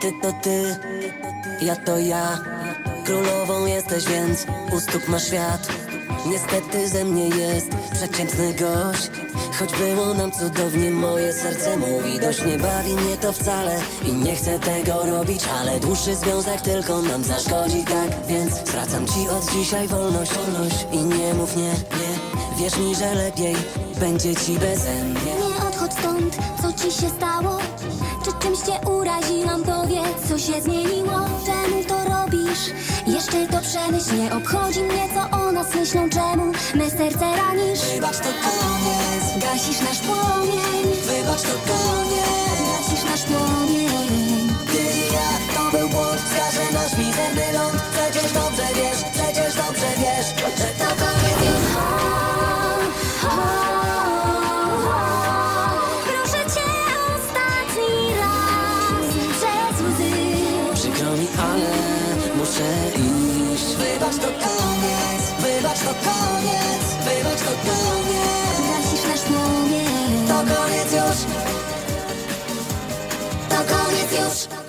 Ty to ty, ja to ja. Królową jesteś, więc u stóp masz świat. Niestety ze mnie jest przeciętny gość. Choć było nam cudownie, moje serce mówi dość Nie bawi mnie to wcale. I nie chcę tego robić Ale dłuższy związek tylko nam zaszkodzi, tak? Więc zwracam ci od dzisiaj wolność, wolność. I nie mów nie, nie. Wierz mi, że lepiej będzie ci beze mnie. Nie odchodź stąd, co ci się stało? Czy czymś cię uraziłam? Powiedz, co się zmieniło? Czemu to robisz? Jeszcze to przemyśl, nie obchodzi mnie, co o nas myślą Czemu me serce ranisz? Wybacz, to koniec Gasisz nasz płomień Wybacz, to koniec Gasisz nasz płomień Ty i ja, to był błąd nasz mizerny ląd Przykro mi, ale muszę iść. Wybacz, to koniec. Wybacz, to koniec. Wybacz, to koniec. Gasisz nasz płomień To koniec już. To koniec już